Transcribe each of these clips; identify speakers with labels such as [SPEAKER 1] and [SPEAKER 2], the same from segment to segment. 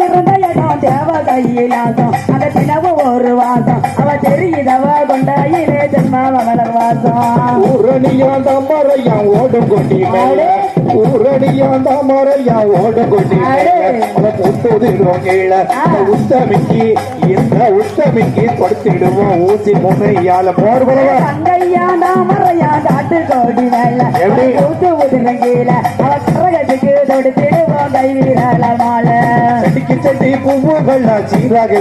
[SPEAKER 1] பிறந்த இடம் தேவ கையிலாசம் அந்த தினமும் ஒரு வாசம் அவ தெரியுதவ கொண்டையிலே ஜென்ம மலர் வாசம்
[SPEAKER 2] ஊரணியாந்த மறையான் ஓடும் கொண்டி மேலே ஊரணியாந்த மறையான் ஓடும் கொண்டி மேலே அவ பொட்டுதிரும் கீழே உத்தமிக்கு இந்த உத்தமிக்கு கொடுத்திடுவோம் ஊசி முனையால போர்வலவா
[SPEAKER 1] தங்கையா தாமரையா காட்டு கோடி மேல
[SPEAKER 2] எப்படி?
[SPEAKER 1] ஊத்து உதிரங்கீழ அவ கரகத்துக்கு தொடுத்திடுவோம் கை வீரல மாலை
[SPEAKER 2] செடிக்கு செடி பூவுகள் சீராக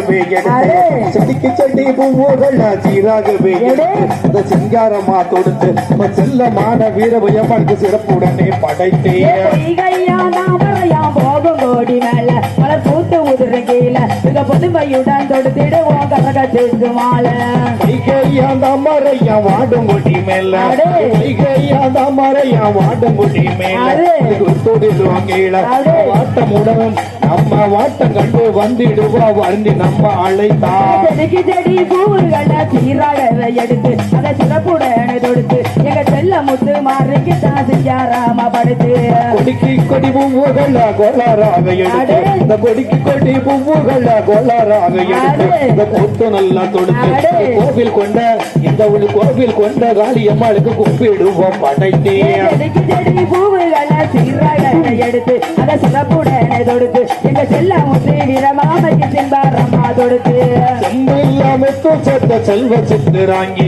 [SPEAKER 1] அடே.
[SPEAKER 2] செடிக்கு செடி பூவுகள் சீராக
[SPEAKER 1] எடே.
[SPEAKER 2] அந்த சிங்காரமா தொடுத்து செல்லமான வீரபயமனுக்கு சிறப்புடனே படைத்தேன்
[SPEAKER 1] மிக புதுமையுடன் தொடுத்திடுவோம் கரகத்துக்கு மாலை
[SPEAKER 2] கைகையாந்த மறையா வாடும் முடி மேல
[SPEAKER 1] அடே.
[SPEAKER 2] கைகையாந்த மறையா வாடும் முடி மேல
[SPEAKER 1] அடே.
[SPEAKER 2] தொடிடுவோம் கீழே. வாட்டமுடன் நம்ம வாட்டம் கண்டு வந்திடுவா வந்து நம்ம அழைத்தா
[SPEAKER 1] செடி பூவுகள சீராக எடுத்து அதை சிறப்புடன் முத்து மாறிக்கு தான் சிங்காராம படுத்து.
[SPEAKER 2] கொடிக்கு கொடி பூவுகள் கோளாறாக எடுத்து. இந்த கொடிக்கு கொடி பூவுகள் கோளாறாக எடுத்து. இந்த கொத்து நல்லா தொடுத்து. இந்த கோவில் கொண்ட இந்த ஒரு கோவில் கொண்ட காளியம்மாளுக்கு கும்பிடுவோம்.
[SPEAKER 1] செடிக்கு செடி பூவுகள சீராக எடுத்து. அதை சிறப்புடன் தொடுத்து. எங்க செல்ல முத்து வீரமாமைக்கு சிங்காரமா தொடுத்து.
[SPEAKER 2] செம்பு இல்லாம தூச்சத்த செல்வ சித்துராங்கி.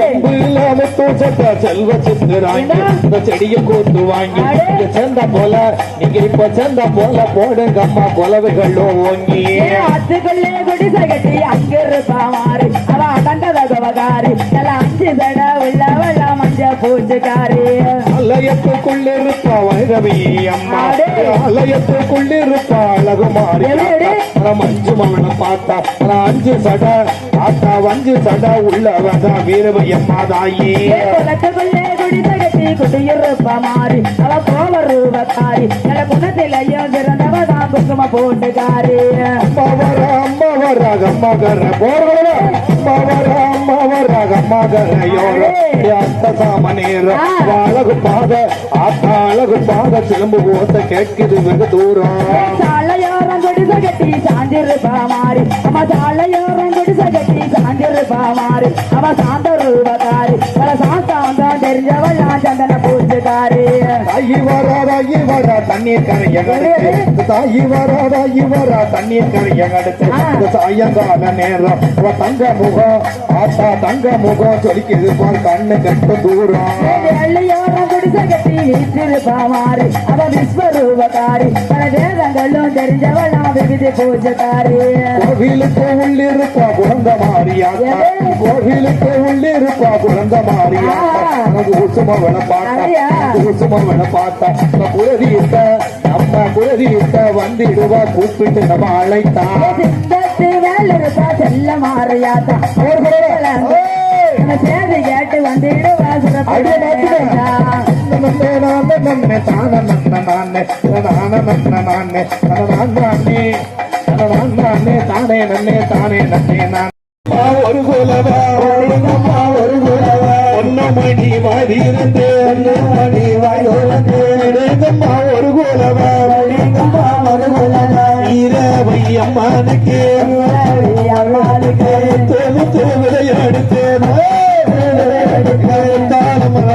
[SPEAKER 2] செம்பு இல்லாம தூச்சத்த செல்வ சித்துராங்கி
[SPEAKER 1] என்ன?
[SPEAKER 2] இந்த செடியை கூத்து வாங்கி. இங்க சேர்ந்த போல நீங்க இப்ப சேர்ந்த போல போடுங்க அம்மா புலவைகளும் ஓங்கி
[SPEAKER 1] அத்துக்குள்ளே குடிசை கட்டி அங்கிருப்பா மாறி அவ அடங்கத கவகாரி நல்ல அஞ்சு தட உள்ள வெள்ள மஞ்ச பூச்சுக்காரி
[SPEAKER 2] அலயத்துக்குள்ளிருப்பா வைரவி அம்மா
[SPEAKER 1] அடே.
[SPEAKER 2] அலயத்துக்குள்ளிருப்பா அழகுமாரி. மஞ்சு மவனை பார்த்தா அஞ்சு சட ஆத்தா வஞ்சு சட உள்ளவதா வீரவி அம்மா தாயி
[SPEAKER 1] கட்டி குடியிருப்பா மாறி அவ கோவ ரூபக்காரி நல்ல குணத்திலையும் சிறந்தவதான் குங்கும போட்டுக்காரி
[SPEAKER 2] அம்மா வர அம்மா வர அம்மா கர போறவர அம்மா வர அம்மா வர அம்மா கர யோர அத்த சாமனேர
[SPEAKER 1] ஆ.
[SPEAKER 2] அழகு பாத ஆத்தா அழகு பாத சிலம்பு ஓட்ட கேட்குது வெகு தூரம்
[SPEAKER 1] சாலையோரம் குடிசை கட்டி சாஞ்சிருப்பா மாறி. அவ சாலையோரம் குடிசை கட்டி சாஞ்சிருப்பா மாறி. அவ சாந்த ரூபக்காரி
[SPEAKER 2] தண்ணீர் கரைய கடுத்து தாயி வரா தாயி வரா தண்ணீர் கரைய கடுத்து
[SPEAKER 1] ஆ.
[SPEAKER 2] இந்த சாயங்கால நேரம் தங்க முகம் ஆத்தா தங்க முகம் சொலிக்குது போல் கண்ணு கட்டு தூரம்
[SPEAKER 1] மாறி அவ விஸ்வரூபக்காரி. பல வேதங்களும் தெரிஞ்சவெல்லாம் விவிதி பூஜக்காரி.
[SPEAKER 2] கோவிலுக்கு உள்ளிருப்பா குழந்த
[SPEAKER 1] எது?
[SPEAKER 2] கோவிலுக்கு உள்ளிருப்பா குழந்த மாறியாத்தா
[SPEAKER 1] ஆ.
[SPEAKER 2] நமக்கு உசுமவன பாட்டா
[SPEAKER 1] ஐயா.
[SPEAKER 2] உசுமவன பாட்டா நம்ம குலதீத்த வந்திடுவா கூப்பிட்டு நம்ம அழைத்தா.
[SPEAKER 1] சித்தத்து மேல இருப்பா செல்ல மாறியாத்தா நம்ம சேவை கேட்டு வந்துடுவா
[SPEAKER 2] தான நன்ன நானே நான நன்ன நானே நான் நானே நான் நானே தானே நன்னே நான். ஒரு குலவா ஒரு குலவா. ஒன்னமணி வாடி இருந்து ஒன்னமணி வாயோடு அம்மா ஒரு குலவா? அம்மா ஒரு குலவா? இரவை அம்மானுக்கு தேவு தேவு விளையாடுத்து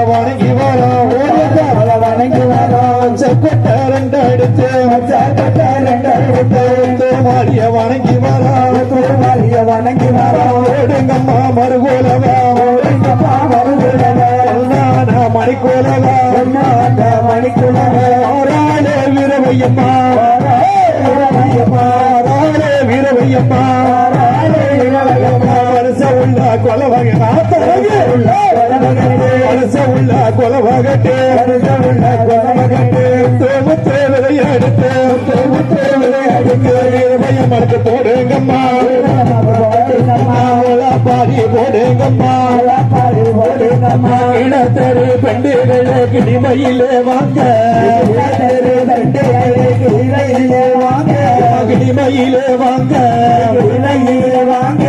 [SPEAKER 2] வணங்கி வரோம் வணங்கி வரோம். செப்பட்ட ரெண்டு அடுத்து. செப்பட்ட ரெண்டு அடுத்து மாறிய வணங்கி வரோம். மாறிய வணங்கி வரோம் ஓடுங்கம்மா மறுகோலவா வீரவையம்மா வீரவையம்மா. அரச உள்ள கொலவகை நாத்தரகே உள்ள கொலவகட்டே. உள்ள கொலவகட்டே. தேவத்தே விளையாடுத்து தேவத்தே விளையாடுத்து வீரவையம்மனுக்கு போடுங்கம்மா. பாடி போடுங்கம்மா. இனத்தரு பெண்டுகளே கிடிமையிலே வாங்க வாங்க கிடிமையிலே வாங்க வாங்க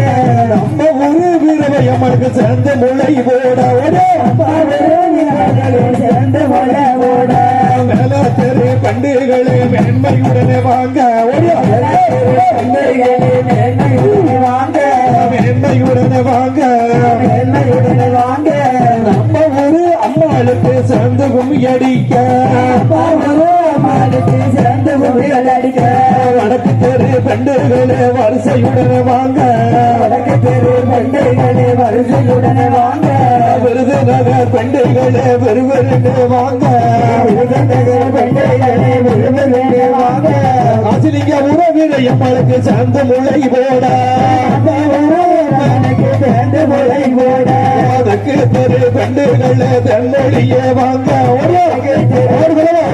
[SPEAKER 2] நம்ம ஒரு விரவை அம்மனுக்கு சேர்ந்து முளை போட சேர்ந்து முளை போட மேல தெரு பண்டுகளே மேன்மையுடனே வாங்க
[SPEAKER 1] மேன்மையுடனே வாங்க
[SPEAKER 2] மேன்மையுடனே வாங்க. அம்மாளுக்கு சேர்ந்து கும்மி அடிக்க.
[SPEAKER 1] பாவரோ மாலுக்கு சிறந்த அடிக்க
[SPEAKER 2] வடக்கு தெரு பெண்டுகளே வரிசையுடனே வாங்க.
[SPEAKER 1] வடக்கு தெரு பெண்களே வரிசையுடனே வாங்க
[SPEAKER 2] விருதுநகர் பெண்டைகளே வெறுவெருன்னு வாங்க.
[SPEAKER 1] விருதுநகர் பெண்டைகளே விரும்புகிறே வாங்க
[SPEAKER 2] காசிலிங்க உறவினை எம்மளுக்கு சேர்ந்து முளை போட.
[SPEAKER 1] பாவரோ எனக்கு சேர்ந்த முளை போட.
[SPEAKER 2] எனக்கு தெரு பெண்டுகளே தென்மொழியே வாங்க. ஒரு
[SPEAKER 1] பெண்களே